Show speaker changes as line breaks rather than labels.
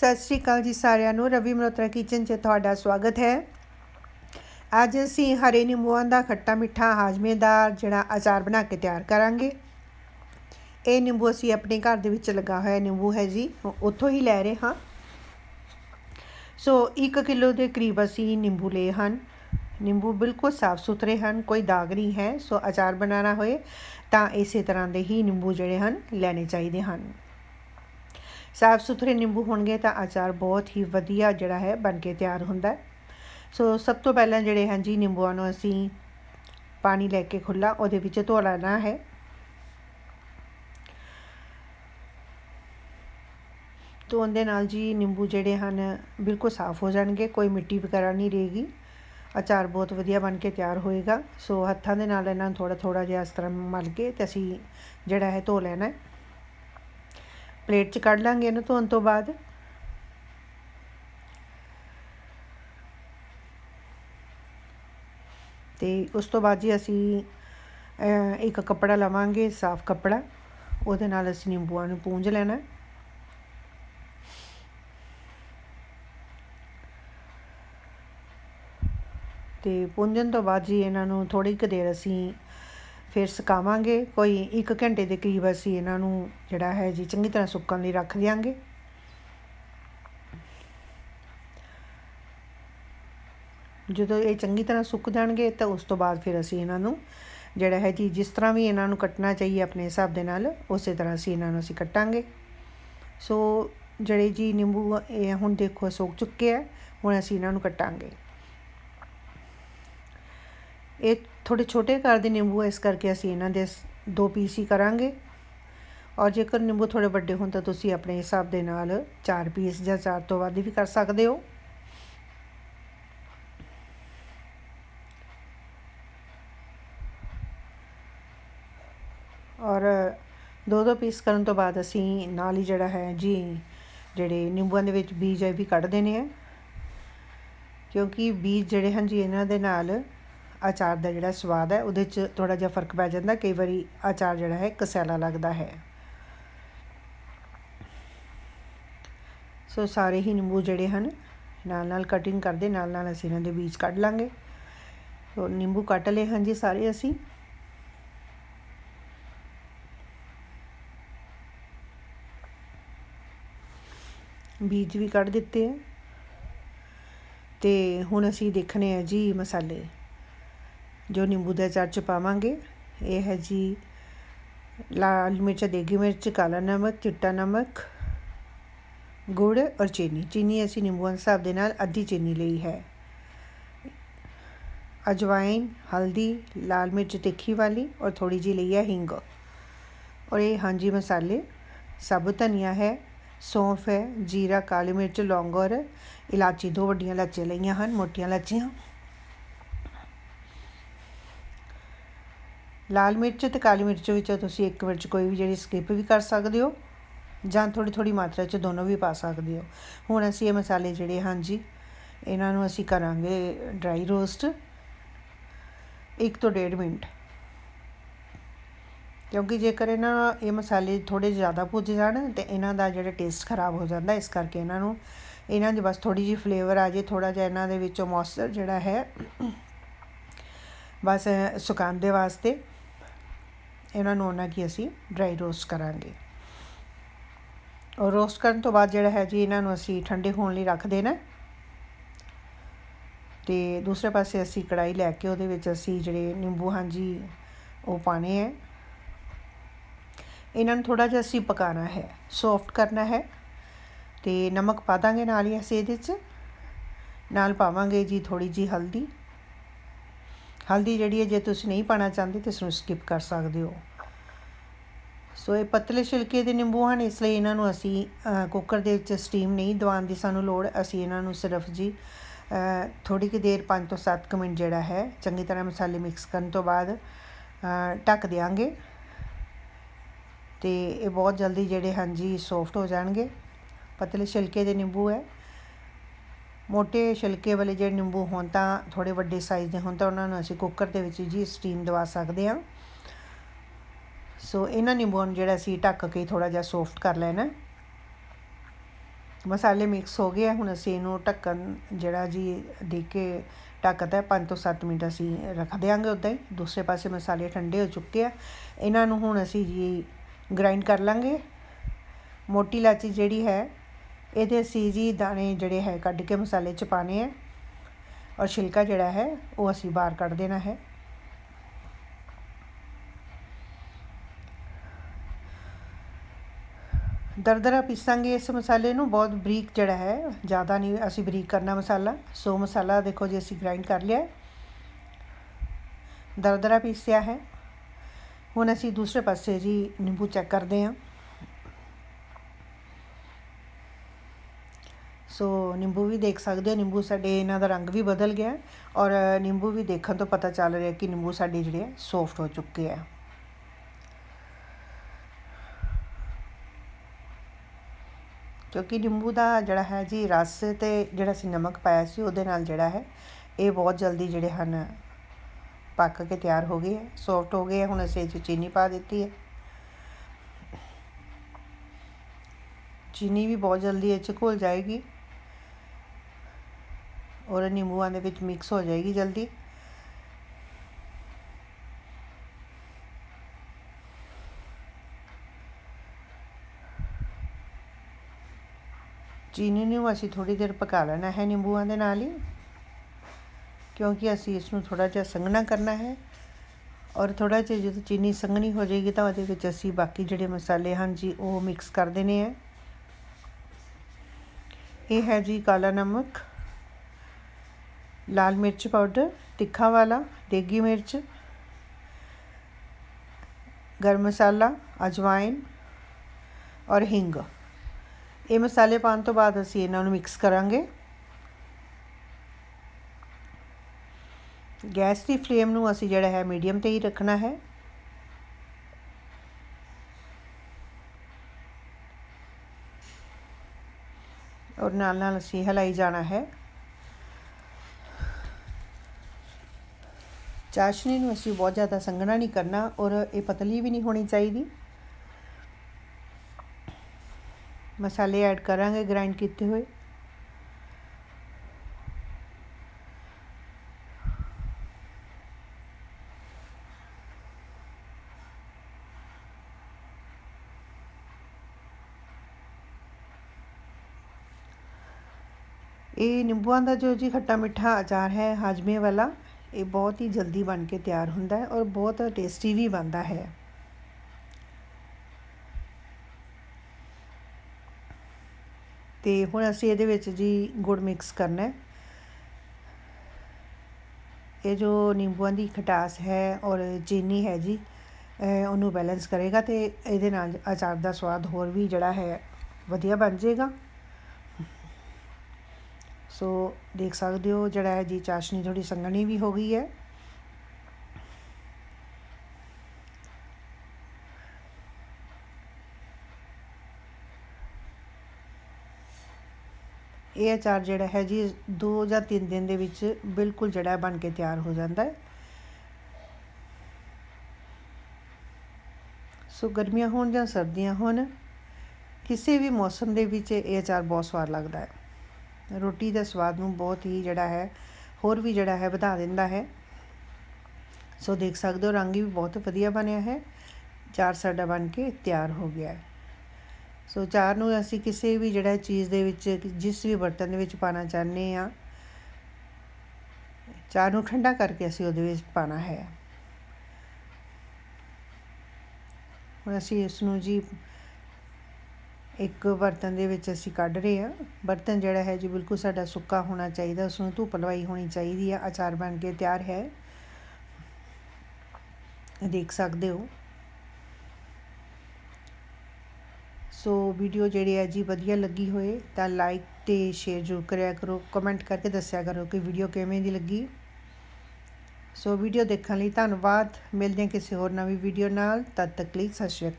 ਸਤਿ ਸ਼੍ਰੀ ਅਕਾਲ ਜੀ ਸਾਰਿਆਂ ਨੂੰ। ਰਵੀ ਮਲੋਤਰਾ ਕਿਚਨ 'ਚ ਤੁਹਾਡਾ ਸਵਾਗਤ ਹੈ। ਅੱਜ ਅਸੀਂ ਹਰੇ ਨਿੰਬੂਆਂ ਦਾ ਖੱਟਾ ਮਿੱਠਾ ਹਾਜ਼ਮੇਦਾਰ ਜਿਹੜਾ ਅਚਾਰ ਬਣਾ ਕੇ ਤਿਆਰ ਕਰਾਂਗੇ। ਇਹ ਨਿੰਬੂ ਅਸੀਂ ਆਪਣੇ ਘਰ ਦੇ ਵਿੱਚ ਲੱਗਾ ਹੋਇਆ ਨਿੰਬੂ ਹੈ ਜੀ। ਉੱਥੋਂ ਹੀ ਲੈ ਰਹੇ ਹਾਂ। ਸੋ 1 ਕਿਲੋ ਦੇ ਕਰੀਬ ਅਸੀਂ ਨਿੰਬੂ ਲਏ ਹਨ। ਨਿੰਬੂ ਬਿਲਕੁਲ ਸਾਫ਼ ਸੁਥਰੇ ਹਨ, ਕੋਈ ਦਾਗ ਨਹੀਂ ਹੈ। ਸੋ ਅਚਾਰ ਬਣਾਉਣਾ ਹੋਏ ਤਾਂ ਇਸੇ ਤਰ੍ਹਾਂ ਦੇ ਹੀ ਨਿੰਬੂ ਜਿਹੜੇ ਹਨ ਲੈਣੇ ਚਾਹੀਦੇ ਹਨ। ਸਾਫ਼ ਸੁਥਰੇ ਨਿੰਬੂ ਹੋਣਗੇ ਤਾਂ ਅਚਾਰ ਬਹੁਤ ਹੀ ਵਧੀਆ ਜਿਹੜਾ ਹੈ ਬਣ ਕੇ ਤਿਆਰ ਹੁੰਦਾ ਸੋ ਸਭ ਤੋਂ ਪਹਿਲਾਂ ਜਿਹੜੇ ਹਨ ਜੀ ਨਿੰਬੂਆਂ ਨੂੰ ਅਸੀਂ ਪਾਣੀ ਲੈ ਕੇ ਖੁੱਲਾ ਉਹਦੇ ਵਿੱਚ ਧੋ ਲੈਣਾ ਹੈ। ਧੋਣ ਦੇ ਨਾਲ ਜੀ ਨਿੰਬੂ ਜਿਹੜੇ ਹਨ ਬਿਲਕੁਲ ਸਾਫ਼ ਹੋ ਜਾਣਗੇ, ਕੋਈ ਮਿੱਟੀ ਵਗੈਰਾ ਨਹੀਂ ਰਹੇਗੀ। ਅਚਾਰ ਬਹੁਤ ਵਧੀਆ ਬਣ ਕੇ ਤਿਆਰ ਹੋਏਗਾ। ਸੋ ਹੱਥਾਂ ਦੇ ਨਾਲ ਇਹਨਾਂ ਨੂੰ ਥੋੜਾ ਥੋੜਾ ਜਿਹਾ ਇਸ ਤਰ੍ਹਾਂ ਮਲ ਕੇ ਤੇ ਅਸੀਂ ਜਿਹੜਾ ਹੈ ਧੋ ਲੈਣਾ ਹੈ। ਪਲੇਟ 'ਚ ਕੱਢ ਲਾਂਗੇ ਇਹਨੂੰ ਧੋਣ ਤੋਂ ਬਾਅਦ। ਤੇ ਉਸ ਤੋਂ ਬਾਅਦ ਜੀ ਅਸੀਂ ਇੱਕ ਕੱਪੜਾ ਲਵਾਂਗੇ, ਸਾਫ਼ ਕੱਪੜਾ। ਉਹਦੇ ਨਾਲ ਅਸੀਂ ਨਿੰਬੂਆਂ ਨੂੰ ਪੂੰਝ ਲੈਣਾ। ਤੇ ਪੂੰਝਣ ਤੋਂ ਬਾਅਦ ਜੀ ਇਹਨਾਂ ਨੂੰ ਥੋੜੀ ਕੁ ਦੇਰ ਅਸੀਂ ਫਿਰ ਸੁਕਾਵਾਂਗੇ, ਕੋਈ 1 ਘੰਟੇ ਦੇ ਕਰੀਬ ਅਸੀਂ ਇਹਨਾਂ ਨੂੰ ਜਿਹੜਾ ਹੈ ਜੀ ਚੰਗੀ ਤਰ੍ਹਾਂ ਸੁੱਕਣ ਲਈ ਰੱਖ ਦਿਆਂਗੇ। ਜਦੋਂ ਇਹ ਚੰਗੀ ਤਰ੍ਹਾਂ ਸੁੱਕ ਜਾਣਗੇ ਤਾਂ ਉਸ ਤੋਂ ਬਾਅਦ ਫਿਰ ਅਸੀਂ ਇਹਨਾਂ ਨੂੰ ਜਿਹੜਾ ਹੈ ਜੀ ਜਿਸ ਤਰ੍ਹਾਂ ਵੀ ਇਹਨਾਂ ਨੂੰ ਕੱਟਣਾ ਚਾਹੀਏ ਆਪਣੇ ਹਿਸਾਬ ਦੇ ਨਾਲ, ਉਸੇ ਤਰ੍ਹਾਂ ਅਸੀਂ ਇਹਨਾਂ ਨੂੰ ਅਸੀਂ ਕੱਟਾਂਗੇ। ਸੋ ਜਿਹੜੇ ਜੀ ਨਿੰਬੂ ਇਹ ਹੁਣ ਦੇਖੋ ਸੁੱਕ ਚੁੱਕੇ ਆ, ਹੁਣ ਅਸੀਂ ਇਹਨਾਂ ਨੂੰ ਕੱਟਾਂਗੇ। ਇਹ ਥੋੜੇ ਛੋਟੇ ਘਰ ਦੇ ਨਿੰਬੂ ਇਸ ਕਰਕੇ ਅਸੀਂ ਇਹਨਾਂ ਦੇ ਦੋ ਪੀਸ ਹੀ ਕਰਾਂਗੇ। ਔਰ ਜੇਕਰ ਨਿੰਬੂ ਥੋੜੇ ਵੱਡੇ ਹੋਣ ਤਾਂ ਤੁਸੀਂ ਆਪਣੇ ਹਿਸਾਬ ਦੇ ਨਾਲ ਚਾਰ ਪੀਸ ਜਾਂ ਚਾਰ ਤੋਂ ਵੱਧ ਵੀ ਕਰ ਸਕਦੇ ਹੋ। ਔਰ ਦੋ ਦੋ ਪੀਸ ਕਰਨ ਤੋਂ ਬਾਅਦ ਅਸੀਂ ਨਾਲ ਹੀ ਜਿਹੜਾ ਹੈ ਜੀ, ਜਿਹੜੇ ਨਿੰਬੂਆਂ ਦੇ ਵਿੱਚ ਬੀਜ ਹੈ ਵੀ ਕੱਢ ਦੇਣੇ ਆ। ਕਿਉਂਕਿ ਬੀਜ ਜਿਹੜੇ ਹਨ ਜੀ, ਇਹਨਾਂ ਦੇ ਨਾਲ ਅਚਾਰ ਦਾ ਜਿਹੜਾ ਸਵਾਦ ਹੈ, ਉਹਦੇ 'ਚ ਥੋੜਾ ਜਿਹਾ ਫ਼ਰਕ ਪੈ ਜਾਂਦਾ। ਕਈ ਵਾਰੀ ਅਚਾਰ ਜਿਹੜਾ ਹੈ ਕਸੈਲਾ ਲੱਗਦਾ ਹੈ। ਸੋ ਸਾਰੇ ਹੀ ਨਿੰਬੂ ਜਿਹੜੇ ਹਨ, ਨਾਲ ਨਾਲ ਕਟਿੰਗ ਕਰਦੇ, ਨਾਲ ਨਾਲ ਅਸੀਂ ਇਹਨਾਂ ਦੇ ਬੀਜ ਕੱਢ ਲਾਂਗੇ। ਸੋ ਨਿੰਬੂ ਕੱਟ ਲਏ ਹਨ ਜੀ ਸਾਰੇ ਅਸੀਂ। ਬੀਜ ਵੀ ਕੱਢ ਦਿੱਤੇ ਹੈ ਤੇ ਹੁਣ ਅਸੀਂ ਦੇਖਣੇ ਆ ਜੀ ਮਸਾਲੇ। ਜੋ ਨਿੰਬੂ ਦਾ ਅਚਾਰ 'ਚ ਪਾਵਾਂਗੇ, ਇਹ ਹੈ ਜੀ ਲਾਲ ਮਿਰਚ, ਦੇਗੀ ਮਿਰਚ, ਕਾਲਾ ਨਮਕ, ਚਿੱਟਾ ਨਮਕ, ਗੁੜ ਔਰ ਚੀਨੀ। ਚੀਨੀ ਅਸੀਂ ਨਿੰਬੂਆਂ ਦੇ ਹਿਸਾਬ ਦੇ ਨਾਲ ਅੱਧੀ ਚੀਨੀ ਲਈ ਹੈ। ਅਜਵਾਇਨ ਹਲਦੀ, ਲਾਲ ਮਿਰਚ ਤਿੱਖੀ ਵਾਲੀ ਔਰ ਥੋੜੀ ਜੀ ਲਈ ਹੈ ਹਿੰਗ। ਔਰ ਇਹ ਹਾਂਜੀ ਮਸਾਲੇ ਸਾਬੁਤ ਧਨੀਆ ਹੈ, ਸੌਂਫ ਹੈ, ਜੀਰਾ, ਕਾਲੀ ਮਿਰਚ, ਲੌਂਗ ਔਰ ਇਲਾਚੀ। ਦੋ ਵੱਡੀਆਂ ਇਲਾਚੀਆਂ ਲਈਆਂ ਹਨ, ਮੋਟੀਆਂ ਇਲਾਚੀਆਂ। ਲਾਲ ਮਿਰਚ ਤੇ ਕਾਲੀ ਮਿਰਚ ਵਿੱਚੋਂ ਤੁਸੀਂ ਇੱਕ ਮਿਰਚ ਕੋਈ ਵੀ ਜਿਹੜੀ ਸਕਿਪ ਵੀ ਕਰ ਸਕਦੇ ਹੋ ਜਾਂ ਥੋੜੀ ਥੋੜੀ ਮਾਤਰਾ 'ਚ ਦੋਨੋਂ ਵੀ ਪਾ ਸਕਦੇ ਹੋ। ਹੁਣ ਅਸੀਂ ਇਹ ਮਸਾਲੇ ਜਿਹੜੇ ਹਨ ਜੀ ਇਹਨਾਂ ਨੂੰ ਅਸੀਂ ਕਰਾਂਗੇ ਡਰਾਈ ਰੋਸਟ 1 ਤੋਂ 1.5 ਮਿੰਟ। ਕਿਉਂਕਿ ਜੇਕਰ ਇਹਨਾਂ ਇਹ ਮਸਾਲੇ ਥੋੜੇ ਜ਼ਿਆਦਾ ਭੁੱਜ ਜਾਣ ਤੇ ਇਹਨਾਂ ਦਾ ਜਿਹੜਾ ਟੇਸਟ ਖਰਾਬ ਹੋ ਜਾਂਦਾ, ਇਸ ਕਰਕੇ ਇਹਨਾਂ ਨੂੰ ਇਹਨਾਂ ਦੀ ਬਸ ਥੋੜੀ ਜੀ ਫਲੇਵਰ ਆ ਜੇ ਥੋੜਾ ਜਿਹਾ ਇਹਨਾਂ ਦੇ ਵਿੱਚੋਂ ਮੌਇਸਚਰ ਜਿਹੜਾ ਹੈ, ਬਸ ਸੁਕਾਉਣ ਦੇ ਵਾਸਤੇ ਇਹਨਾਂ ਨੂੰ ਉਹਨਾਂ ਕੀ ਅਸੀਂ ਡਰਾਈ ਰੋਸਟ ਕਰਾਂਗੇ। ਔਰ ਰੋਸਟ ਕਰਨ ਤੋਂ ਬਾਅਦ ਜਿਹੜਾ ਹੈ ਜੀ, ਇਹਨਾਂ ਨੂੰ ਅਸੀਂ ਠੰਡੇ ਹੋਣ ਲਈ ਰੱਖ ਦੇਣਾ। ਤੇ ਦੂਸਰੇ ਪਾਸੇ ਅਸੀਂ ਕੜਾਈ ਲੈ ਕੇ ਉਹਦੇ ਵਿੱਚ ਅਸੀਂ ਜਿਹੜੇ ਨਿੰਬੂ, ਹਾਂਜੀ, ਉਹ ਪਾਣੇ ਹੈ। ਇਹਨਾਂ ਨੂੰ ਥੋੜਾ ਜਿਹਾ ਅਸੀਂ ਪਕਾਣਾ ਹੈ ਸੌਫਟ ਕਰਨਾ ਹੈ। ਤੇ ਨਮਕ ਪਾ ਦਾਂਗੇ ਨਾਲ ਹੀ ਅਸੀਂ ਇਹਦੇ 'ਚ। ਨਾਲ ਪਾਵਾਂਗੇ ਜੀ ਥੋੜੀ ਜੀ ਹਲਦੀ। ਹਲਦੀ ਜਿਹੜੀ ਹੈ, ਜੇ ਤੁਸੀਂ ਨਹੀਂ ਪਾਣਾ ਚਾਹੁੰਦੇ ਤਾਂ ਇਸ ਨੂੰ ਸਕਿਪ ਕਰ ਸਕਦੇ ਹੋ। ਸੋ ਇਹ ਪਤਲੇ ਛਿਲਕੇ ਦੇ ਨਿੰਬੂ ਹਨ, ਇਸ ਲਈ ਇਹਨਾਂ ਨੂੰ ਅਸੀਂ ਕੁੱਕਰ ਦੇ ਵਿੱਚ ਸਟੀਮ ਨਹੀਂ ਦਵਾਉਣ ਦੀ ਸਾਨੂੰ ਲੋੜ, ਅਸੀਂ ਇਹਨਾਂ ਨੂੰ ਸਿਰਫ ਜੀ ਥੋੜੀ ਕਿ ਦੇਰ 5 ਤੋਂ 7 ਮਿੰਟ ਜਿਹੜਾ ਹੈ, ਚੰਗੀ ਤਰ੍ਹਾਂ ਮਸਾਲੇ ਮਿਕਸ ਕਰਨ ਤੋਂ ਬਾਅਦ ਢੱਕ ਦੇਾਂਗੇ ਤੇ ਇਹ ਬਹੁਤ ਜਲਦੀ ਜਿਹੜੇ ਹਨ ਜੀ ਸੌਫਟ ਹੋ ਜਾਣਗੇ। ਪਤਲੇ ਛਿਲਕੇ ਦੇ ਨਿੰਬੂ ਹੈ। ਮੋٹے ਛਿਲਕੇ ਵਾਲੇ ਜਿਹੜੇ ਨਿੰਬੂ ਹੋਣ ਤਾਂ ਥੋੜੇ ਵੱਡੇ ਸਾਈਜ਼ ਦੇ ਹੋਣ ਤਾਂ ਉਹਨਾਂ ਨੂੰ ਅਸੀਂ ਕੁੱਕਰ ਦੇ ਵਿੱਚ ਜੀ ਸਟੀਮ ਦਵਾ ਸਕਦੇ ਹਾਂ। ਸੋ ਇਹਨਾਂ ਨਿੰਬੂਆਂ ਨੂੰ ਜਿਹੜਾ ਅਸੀਂ ਢੱਕ ਕੇ ਥੋੜਾ ਜਿਹਾ ਸੌਫਟ ਕਰ ਲੈਣਾ। ਮਸਾਲੇ ਮਿਕਸ ਹੋ ਗਏ ਆ, ਹੁਣ ਅਸੀਂ ਇਹਨੂੰ ਢੱਕਣ ਜਿਹੜਾ ਜੀ ਦੇ ਕੇ ਢੱਕਦਾ 5 ਤੋਂ 7 ਮਿੰਟ ਅਸੀਂ ਰੱਖ ਦਿਆਂਗੇ ਉਦਾਂ ਹੀ। ਦੂਸਰੇ ਪਾਸੇ ਮਸਾਲੇ ਠੰਡੇ ਹੋ ਚੁੱਕੇ ਆ। ਇਹਨਾਂ ਨੂੰ ਹੁਣ ਅਸੀਂ ਜੀ ਗ੍ਰਾਈਂਡ ਕਰ ਲਾਂਗੇ। ਮੋਟੀ ਇਲਾਚੀ ਜਿਹੜੀ ਹੈ, ਇਹਦੇ ਅਸੀਂ ਜੀ ਦਾਣੇ ਜਿਹੜੇ ਹੈ, ਕੱਢ ਕੇ ਮਸਾਲੇ ਚ ਪਾਣੇ ਆ। ਔਰ ਛਿਲਕਾ ਜਿਹੜਾ ਹੈ, ਉਹ ਅਸੀਂ ਬਾਹਰ ਕੱਢ ਦੇਣਾ ਹੈ। ਦਰਦਰਾ ਪੀਸਾਂਗੇ ਇਸ ਮਸਾਲੇ ਨੂੰ ਬਹੁਤ ਬਰੀਕ ਜਿਹੜਾ ਹੈ ਜ਼ਿਆਦਾ ਨਹੀਂ ਅਸੀਂ ਬਰੀਕ ਕਰਨਾ ਮਸਾਲਾ ਸੋ ਮਸਾਲਾ ਦੇਖੋ ਜੀ ਅਸੀਂ ਗ੍ਰਾਈਂਡ ਕਰ ਲਿਆ ਦਰਦਰਾ ਪੀਸਿਆ ਹੈ ਹੁਣ ਅਸੀਂ ਦੂਸਰੇ ਪਾਸੇ ਜੀ ਨਿੰਬੂ ਚੈੱਕ ਕਰਦੇ ਹਾਂ ਸੋ ਨਿੰਬੂ ਵੀ ਦੇਖ ਸਕਦੇ ਹੋ ਨਿੰਬੂ ਸਾਡੇ ਇਹਨਾਂ ਦਾ ਰੰਗ ਵੀ ਬਦਲ ਗਿਆ ਔਰ ਨਿੰਬੂ ਵੀ ਦੇਖਣ ਤੋਂ ਪਤਾ ਚੱਲ ਰਿਹਾ ਕਿ ਨਿੰਬੂ ਸਾਡੇ ਜਿਹੜੇ ਸੌਫਟ ਹੋ ਚੁੱਕੇ ਆ ਕਿਉਂਕਿ ਨਿੰਬੂ ਦਾ ਜਿਹੜਾ ਹੈ ਜੀ ਰਸ ਅਤੇ ਜਿਹੜਾ ਅਸੀਂ ਨਮਕ ਪਾਇਆ ਸੀ, ਉਹਦੇ ਨਾਲ ਜਿਹੜਾ ਹੈ, ਇਹ ਬਹੁਤ ਜਲਦੀ ਜਿਹੜੇ ਹਨ, ਪੱਕ ਕੇ ਤਿਆਰ ਹੋ ਗਏ ਸੌਫਟ ਹੋ ਗਏ ਹੁਣ ਅਸੀਂ ਇਹ 'ਚ ਚੀਨੀ ਪਾ ਦਿੱਤੀ ਹੈ। ਚੀਨੀ ਵੀ ਬਹੁਤ ਜਲਦੀ ਇਹ 'ਚ ਘੁਲ ਜਾਏਗੀ। ਔਰ ਨਿੰਬੂਆਂ ਦੇ ਵਿੱਚ ਮਿਕਸ ਹੋ ਜਾਏਗੀ ਜਲਦੀ। ਚੀਨੀ ਨੂੰ ਅਸੀਂ ਥੋੜੀ ਦੇਰ ਪਕਾ ਲੈਣਾ ਹੈ ਨਿੰਬੂਆਂ ਦੇ ਨਾਲ ਹੀ, ਕਿਉਂਕਿ ਅਸੀਂ ਇਸ ਨੂੰ ਥੋੜਾ ਜਿਹਾ ਸੰਘਣਾ ਕਰਨਾ ਹੈ ਔਰ ਥੋੜਾ ਜਿਹਾ ਜਦੋਂ ਚੀਨੀ ਸੰਘਣੀ ਹੋ ਜਾਏਗੀ ਤਾਂ ਉਹਦੇ ਵਿੱਚ ਅਸੀਂ ਬਾਕੀ ਜਿਹੜੇ ਮਸਾਲੇ ਹਨ ਜੀ, ਉਹ ਮਿਕਸ ਕਰ ਦੇਣੇ ਆ ਇਹ ਹੈ ਜੀ ਕਾਲਾ ਨਮਕ, ਲਾਲ ਮਿਰਚ ਪਾਊਡਰ ਤਿੱਖਾ ਵਾਲਾ, ਦੇਗੀ ਮਿਰਚ, ਗਰਮ ਮਸਾਲਾ ਅਜਵਾਇਨ ਔਰ ਹਿੰਗ। ਇਹ ਮਸਾਲੇ ਪਾਉਣ ਤੋਂ ਬਾਅਦ ਅਸੀਂ ਇਹਨਾਂ ਨੂੰ ਮਿਕਸ ਕਰਾਂਗੇ। ਗੈਸ ਦੀ ਫਲੇਮ ਨੂੰ ਅਸੀਂ ਜਿਹੜਾ ਹੈ ਮੀਡੀਅਮ ਤੇ ਹੀ ਰੱਖਣਾ ਹੈ। ਔਰ ਨਾਲ ਨਾਲ ਅਸੀਂ ਹਲਾਈ ਜਾਣਾ ਹੈ। ਚਾਸ਼ਨੀ ਨੂੰ ਅਸੀਂ ਬਹੁਤ ਜ਼ਿਆਦਾ ਸੰਘਣਾ ਨਹੀਂ ਕਰਨਾ ਔਰ ਇਹ ਪਤਲੀ ਵੀ ਨਹੀਂ ਹੋਣੀ ਚਾਹੀਦੀ। ਮਸਾਲੇ ਐਡ ਕਰਾਂਗੇ ਗ੍ਰਾਈਂਡ ਕੀਤੇ ਹੋਏ ਇਹ ਨਿੰਬੂਆਂ ਦਾ ਜੋ ਜੀ ਖੱਟਾ ਮਿੱਠਾ ਅਚਾਰ ਹੈ ਹਾਜਮੇ ਵਾਲਾ ਇਹ ਬਹੁਤ ਹੀ ਜਲਦੀ ਬਣ ਕੇ ਤਿਆਰ ਹੁੰਦਾ ਹੈ ਔਰ ਬਹੁਤ ਟੇਸਟੀ ਵੀ ਬਣਦਾ ਹੈ ਅਤੇ ਹੁਣ ਅਸੀਂ ਇਹਦੇ ਵਿੱਚ ਜੀ ਗੁੜ ਮਿਕਸ ਕਰਨਾ ਇਹ ਜੋ ਨਿੰਬੂਆਂ ਦੀ ਖਟਾਸ ਹੈ ਔਰ ਚੀਨੀ ਹੈ ਜੀ ਉਹਨੂੰ ਬੈਲੈਂਸ ਕਰੇਗਾ ਤੇ ਇਹਦੇ ਨਾਲ ਅਚਾਰ ਦਾ ਸਵਾਦ ਹੋਰ ਵੀ ਜਿਹੜਾ ਹੈ ਵਧੀਆ ਬਣ ਜਾਏਗਾ। ਸੋ ਦੇਖ ਸਕਦੇ ਹੋ ਜਿਹੜਾ ਹੈ ਜੀ ਚਾਸ਼ਨੀ ਥੋੜੀ ਸੰਘਣੀ ਵੀ ਹੋ ਗਈ ਹੈ। ਇਹ ਅਚਾਰ ਜਿਹੜਾ ਹੈ ਜੀ 2 ਜਾਂ 3 ਦਿਨ ਦੇ ਵਿੱਚ ਬਿਲਕੁਲ ਜਿਹੜਾ ਬਣ ਕੇ ਤਿਆਰ ਹੋ ਜਾਂਦਾ ਹੈ। ਸੋ ਗਰਮੀਆਂ ਹੋਣ ਜਾਂ ਸਰਦੀਆਂ ਹੋਣ, ਕਿਸੇ ਵੀ ਮੌਸਮ ਦੇ ਵਿੱਚ ਇਹ ਅਚਾਰ ਬਹੁਤ ਸਵਾਦ ਲੱਗਦਾ ਹੈ। ਰੋਟੀ ਦਾ ਸਵਾਦ ਨੂੰ ਬਹੁਤ ਹੀ ਜਿਹੜਾ ਹੈ, ਹੋਰ ਵੀ ਜਿਹੜਾ ਹੈ ਵਧਾ ਦਿੰਦਾ ਹੈ। ਸੋ ਦੇਖ ਸਕਦੇ ਹੋ, ਰੰਗ ਵੀ ਬਹੁਤ ਵਧੀਆ ਬਣਿਆ ਹੈ। ਚਾਰ ਸਾਡਾ ਬਣ ਕੇ ਤਿਆਰ ਹੋ ਗਿਆ ਹੈ। ਸੋ ਚਾਰ ਨੂੰ ਅਸੀਂ ਕਿਸੇ ਵੀ ਜਿਹੜਾ ਚੀਜ਼ ਦੇ ਵਿੱਚ, ਜਿਸ ਵੀ ਬਰਤਨ ਦੇ ਵਿੱਚ ਪਾਣਾ ਚਾਹੁੰਦੇ ਆ ਚਾਰ ਨੂੰ ਠੰਡਾ ਕਰਕੇ ਅਸੀਂ ਉਹਦੇ ਵਿੱਚ ਪਾਣਾ ਹੈ। ਹੁਣ ਅਸੀਂ ਇਸ ਨੂੰ ਜੀ ਇੱਕ ਬਰਤਨ ਦੇ ਵਿੱਚ ਅਸੀਂ ਕੱਢ ਰਹੇ ਆ ਬਰਤਨ ਜਿਹੜਾ ਹੈ ਜੀ ਬਿਲਕੁਲ ਸਾਡਾ ਸੁੱਕਾ ਹੋਣਾ ਚਾਹੀਦਾ, ਉਸ ਨੂੰ ਧੁੱਪ ਲਵਾਈ ਹੋਣੀ ਚਾਹੀਦੀ ਆ, ਅਚਾਰ ਬਣ ਕੇ ਤਿਆਰ ਹੈ। ਦੇਖ ਸਕਦੇ ਹੋ। ਸੋ ਵੀਡੀਓ ਜਿਹੜੀ ਹੈ ਜੀ ਵਧੀਆ ਲੱਗੀ ਹੋਏ ਤਾਂ ਲਾਈਕ ਤੇ ਸ਼ੇਅਰ ਜ਼ਰੂਰ ਕਰਿਆ ਕਰੋ ਕਮੈਂਟ ਕਰਕੇ ਦੱਸਿਆ ਕਰੋ ਕਿ ਵੀਡੀਓ ਕਿਵੇਂ ਦੀ ਲੱਗੀ। ਸੋ ਵੀਡੀਓ ਦੇਖਣ ਲਈ ਧੰਨਵਾਦ। ਮਿਲਦੇ ਹਾਂ ਕਿਸੇ ਹੋਰ ਨਵੀਂ ਵੀਡੀਓ ਨਾਲ। ਤਦ ਤੱਕ ਲਈ ਸਤਿ ਸ਼੍ਰੀ ਅਕਾਲ।